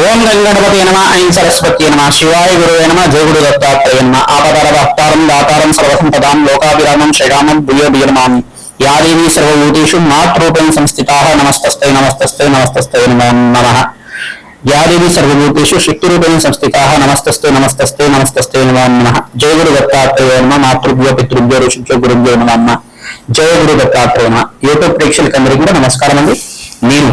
ఓం గంగణపతి నమ ఐం సరస్వతి నమ శివాయ గురువే నమ జయగురు దత్తాత్రేయ నమ ఆపదర భక్తారం దాతారం సర్వసంపదాం లోకాభిరామం శ్రీరామం భూయో భీయమామి యా దేవీ సర్వభూతేషు మాతృరూపేణ సంస్థితా నమస్తస్తై నమస్తస్తై నమస్తస్తై నమో నమ. యా దేవీ సర్వభూతేషు శక్తిరూపేణ సంస్థితా నమస్తస్తై నమస్తస్తై నమస్తస్తై నమో నమ. జయ గురు దత్తాత్రేయ నమ మాతృభ్యో పితృభ్యో ఋషిభ్యో గురుభ్యో నమ. నమ జయ గురు దత్తాత్రేయ నమ. యూట్యూబ్ ప్రేక్షకులందరికీ కూడా నమస్కారం అండి నేను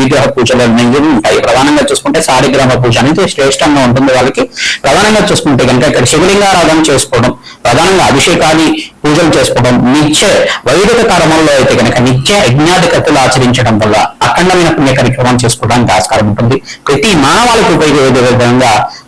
విగ్రహ పూజలు అనేవి ఉంటాయి. ప్రధానంగా చూసుకుంటే సారిగ్రహ పూజ అనేది శ్రేష్టంగా ఉంటుంది వాళ్ళకి. ప్రధానంగా చూసుకుంటే కనుక ఇక్కడ శివలింగారాధన చేసుకోవడం ప్రధానంగా అభిషేకాది పూజలు చేసుకోవడం నిత్య వైదిక కర్మంలో అయితే కనుక నిత్య యజ్ఞాధికతలు ఆచరించడం వల్ల అఖండమైన పుణ్య కార్యక్రమం చేసుకోవడానికి ఆస్కారం ఉంటుంది. ప్రతి మానవాళికి ఉపయోగపడే విధంగా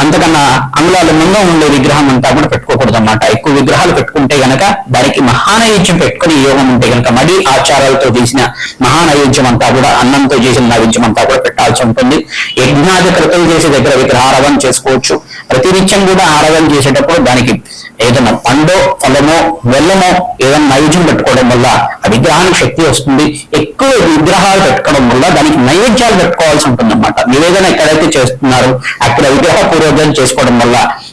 అంతకన్నా అంగుళాలు ముందు ఉండే విగ్రహం అంతా కూడా పెట్టుకోకూడదు అన్నమాట ఎక్కువ విగ్రహాలు పెట్టుకుంటే గనక దానికి మహానైవేద్యం పెట్టుకుని యోగం ఉంటే గనక మడి ఆచారాలతో చేసిన మహానైవేద్యం అంతా కూడా అన్నంతో చేసిన నైవేద్యం అంతా కూడా పెట్టాల్సి ఉంటుంది. యజ్ఞాది కృతం చేసే దగ్గర విగ్రహారవం చేసుకోవచ్చు. ప్రతినిత్యం కూడా ఆరాధన చేసేటప్పుడు దానికి ఏదైనా పండో ఫలమో బెల్లమో ఏదైనా నైవేద్యం పెట్టుకోవడం వల్ల ఆ విగ్రహానికి శక్తి వస్తుంది. ఎక్కువ విగ్రహాలు పెట్టుకోవడం వల్ల దానికి నైవేద్యాలు పెట్టుకోవాల్సి ఉంటుంది అనమాట నివేదన ఎక్కడైతే చేస్తున్నారో అక్కడ విగ్రహ పూర్వోదయం చేసుకోవడం వల్ల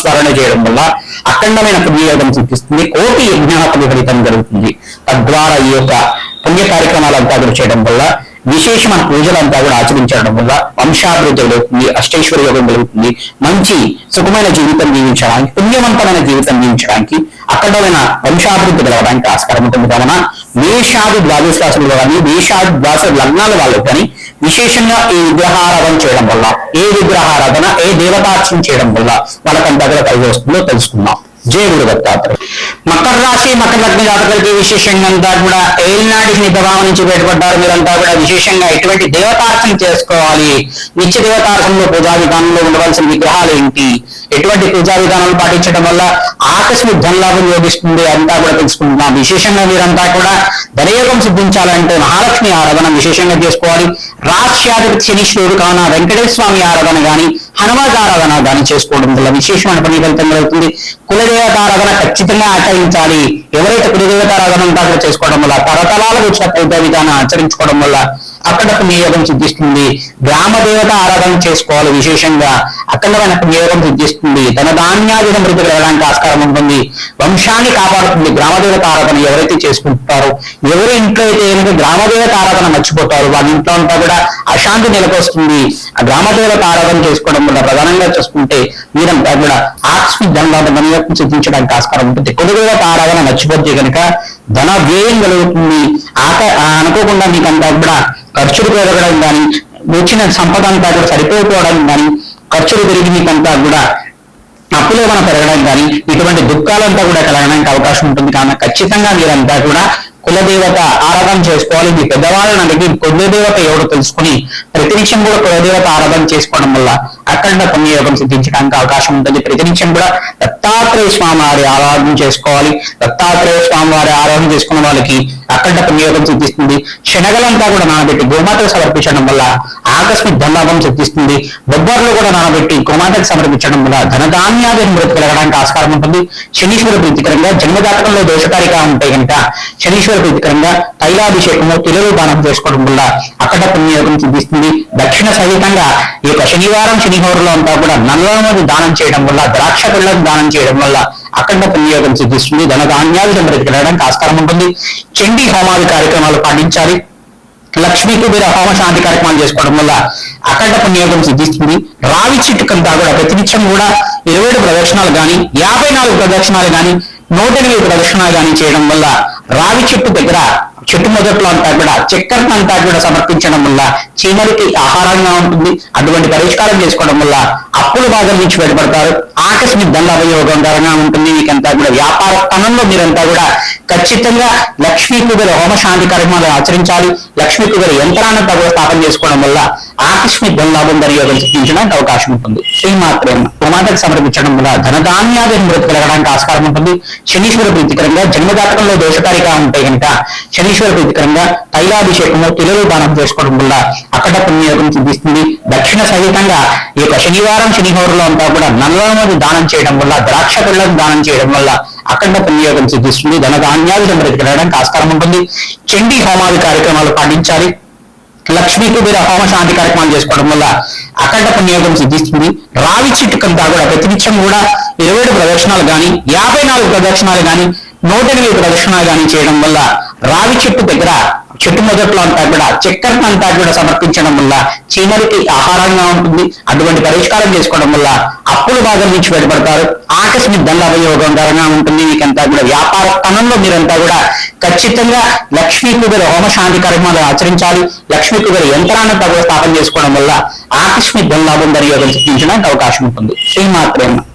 స్మరణ చేయడం వల్ల అఖండమైన పుణ్యయోగం చూపిస్తుంది కోటి యజ్ఞాపతి ఫలితం జరుగుతుంది. తద్వారా ఈ యొక్క పుణ్య కార్యక్రమాలంతా కూడా చేయడం వల్ల విశేషమైన పూజలంతా కూడా ఆచరించడం వల్ల వంశాభివృద్ధి కలుగుతుంది అష్టైశ్వర్య యోగం కలుగుతుంది మంచి సుఖమైన జీవితం జీవించడానికి పుణ్యవంతమైన జీవితం జీవించడానికి అఖండమైన వంశాభివృద్ధి కలగడానికి ఆస్కారం ఉంటుంది. కావున మేషాది ద్వాదశ రాశులు కానీ మేషాది ద్వాదశ లగ్నాల వాళ్ళు కానీ విశేషంగా ఈ విగ్రహారాధన చేయడం వల్ల ఏ విగ్రహారాధన ఏ దేవతార్చన చేయడం వల్ల వాళ్ళకంతా కలిగి వస్తుందో తెలుసుకుందాం. జయ గురు దత్తాత్రేయ. మకర రాశి మకర లగ్న జాతకులకి విశేషంగా అంతా కూడా ఏలినాటి ప్రభావం నుంచి బయటపడ్డారు. మీరంతా కూడా విశేషంగా ఎటువంటి దేవతార్చన చేసుకోవాలి. నిత్య దేవతార్చనలో పూజా విధానంలో ఉండవలసిన విగ్రహాలు ఏంటి? ఎటువంటి పూజా విధానాలు పాటించడం వల్ల ఆకస్మిక ధనలాభం యోగిస్తుంది అంతా కూడా తెలుసుకుంటున్నాం. విశేషంగా మీరంతా కూడా ధనయోగం సిద్ధించాలంటే మహాలక్ష్మి ఆరాధన విశేషంగా చేసుకోవాలి. రాష్ట్రాధిపతి శనీశ్వరుడు కావున వెంకటేశ్వర స్వామి ఆరాధన గాని హనుమాన్ దాన్ని చేసుకోవడం వల్ల విశేషమైన పని ఫలితం కలుగుతుంది. కులదేవతారాధన ఖచ్చితంగా ఆచరించాలి. ఎవరైతే కులదేవతారాధన ఉంటారో చేసుకోవడం వల్ల తరతరాలకు వచ్చిన పూజ విధానం ఆచరించుకోవడం వల్ల అక్కడ పుణ్యయోగం సిద్ధిస్తుంది. గ్రామ దేవత ఆరాధన చేసుకోవాలి విశేషంగా. అఖండమైన పుణ్యయోగం సిద్ధిస్తుంది. ధన ధాన్యాది సమృద్ధి కలగడానికి ఆస్కారం ఉంటుంది. వంశాన్ని కాపాడుతుంది గ్రామదేవత ఆరాధన ఎవరైతే చేసుకుంటారో ఎవరి ఇంట్లో అయితే ఏమైనా గ్రామదేవత ఆరాధన మర్చిపోతారు వాళ్ళ ఇంట్లో అంతా కూడా అశాంతి నెలకొస్తుంది. ఆ గ్రామదేవత ఆరాధన చేసుకోవడం కూడా ప్రధానంగా చూసుకుంటే మీరంతా కూడా ఆకస్మిక ధనలాభం సిద్ధించడానికి ఆస్కారం ఉంటుంది. కొద్దిగా ఆరాధన మర్చిపోతే కనుక ధన వ్యయం కలుగుతుంది. ఆక ఆ అనుకోకుండా మీకంతా కూడా ఖర్చులు పెరగడం కానీ వచ్చిన సంపద అంతా కూడా సరిపోకపోవడం కానీ ఖర్చులు పెరిగి మీకంతా కూడా అప్పులు ఏమైనా పెరగడం కానీ ఇటువంటి దుఃఖాలంతా కూడా కలగడానికి అవకాశం ఉంటుంది. కానీ ఖచ్చితంగా మీరంతా కూడా కులదేవత ఆరాధన చేసుకోవాలి. మీ పెద్దవాళ్ళని అడిగి కులదేవత ఎవరు తెలుసుకుని ప్రతినిత్యం కూడా కులదేవత ఆరాధన చేసుకోవడం వల్ల అఖండ పుణ్యయోగం సిద్ధించడానికి అవకాశం ఉంటుంది. ప్రతినిత్యం కూడా దత్తాత్రేయ స్వామి వారి ఆరాధన చేసుకోవాలి. దత్తాత్రేయ స్వామి వారి ఆరాధన చేసుకున్న వాళ్ళకి అఖండ పుణ్యయోగం సిద్ధిస్తుంది. శనగలంతా కూడా నానబెట్టి గోమాతకు సమర్పించడం వల్ల ఆకస్మిక ధనలాభం సిద్ధిస్తుంది. బొబ్బర్లు కూడా నానబెట్టి గోమాతకు సమర్పించడం వల్ల ధనధాన్యాది మృతి కలగడానికి ఆస్కారం ఉంటుంది. శనీశ్వర ప్రీతికరంగా జన్మజాతకంలో దోషకారిగా ఉంటే కనుక శనీశ్వర విధంగా తైలాభిషేకము తిరుగు దానం చేసుకోవడం వల్ల అక్కడ పుణ్యోగం చూపిస్తుంది. దక్షిణ సహితంగా ఈ యొక్క శనివారం శనిహోరులో అంతా కూడా నల్లమది దానం చేయడం వల్ల ద్రాక్ష పిల్లలకు దానం చేయడం వల్ల అఖండ పుణ్యోగం సిద్ధిస్తుంది ధన ధాన్యాలు కలగడానికి ఆస్కారం ఉంటుంది. చండీ హోమాది కార్యక్రమాలు పాటించాలి. లక్ష్మీ కుబేర హోమ శాంతి కార్యక్రమాలు చేసుకోవడం వల్ల అఖండ పుణ్యోగం సిద్ధిస్తుంది. రావి చిట్టుకంతా కూడా ప్రతినిత్యం కూడా ఇరవై ఏడు ప్రదక్షిణాలు కానీ యాభై నాలుగు ప్రదక్షిణాలు కానీ నూట ఎనిమిది ప్రదక్షిణ కానీ చేయడం వల్ల రావి చెట్టు దగ్గర మొదట్లో అంతా కూడా చక్కెరను అంతా కూడా సమర్పించడం వల్ల చీమలకి ఆహారంగా ఉంటుంది. అటువంటి పరిష్కారం చేసుకోవడం వల్ల అప్పుల భాగం నుంచి బయటపడతారు. ఆకస్మిక దండాభయోగం ధరంగా ఉంటుంది. మీకంతా కూడా వ్యాపార స్థానంలో మీరంతా కూడా ఖచ్చితంగా లక్ష్మీ కుబేర హోమ శాంతి కార్యక్రమాలు ఆచరించాలి. లక్ష్మీ కుబేర యంత్రాన్ని తగ్గ స్థాపన చేసుకోవడం వల్ల ఆకస్మిక ధనలాభం ధరయోగం సిద్ధించడానికి అవకాశం ఉంటుంది. శ్రీమాత్రేమ ప్రమాదకు సమర్పించడం వల్ల ధనధాన్యాది మృతి కలగడానికి ఆస్కారం ఉంటుంది. శనీశ్వర ప్రీతికరంగా జన్మజాతకంలో దోషకారిగా ఉంటే కనుక శనీశ్వర ప్రీతికరంగా తైలాభిషేకము తిరుగు దానం చేసుకోవడం వల్ల అక్కడ పుణ్యోగం సిద్ధిస్తుంది. దక్షిణ సహితంగా ఈ యొక్క శనివారం శనిహోరులో అంతా కూడా నల్లమది దానం చేయడం వల్ల ద్రాక్ష పిల్లలకు దానం చేయడం వల్ల అఖండ పుణ్యోగం సిద్ధిస్తుంది. ధనధాన్యాది సమృద్ధి కలగడానికి ఆస్కారం ఉంటుంది. చండీ హోమాది కార్యక్రమాలు పాటించాలి. లక్ష్మీ కుబేర హోమ శాంతి కార్యక్రమాలు చేసుకోవడం వల్ల అఖండ పుణ్యోగం సిద్ధిస్తుంది. రావి చిట్టుకంతా కూడా ప్రతినిత్యం కూడా ఇరవై ఏడు ప్రదక్షిణాలు కానీ యాభై నాలుగు ప్రదక్షిణాలు కానీ నూట ఎనిమిది ప్రదక్షిణాలు కానీ చేయడం వల్ల రావి చెట్టు దగ్గర చెట్టు మొదట్లో అంతా కూడా చక్కెరను అంతా కూడా సమర్పించడం వల్ల చీమలకి ఆహారంగా ఉంటుంది. అటువంటి పరిష్కారం చేసుకోవడం వల్ల అప్పుల భాగం నుంచి బయటపడతారు. ఆకస్మిక దండాభయోగం ధరంగా ఉంటుంది. మీకంతా కూడా వ్యాపార స్థానంలో మీరంతా కూడా ఖచ్చితంగా లక్ష్మీ కుబేర హోమ శాంతి కార్యక్రమాలు ఆచరించాలి. లక్ష్మీ కుబేర యంత్రాన్ని తగ్గ స్థాపన చేసుకోవడం వల్ల ఆకస్మిక ధనలాభం ధరయోగం సిద్ధించడానికి అవకాశం ఉంటుంది. శ్రీమాత్రేమ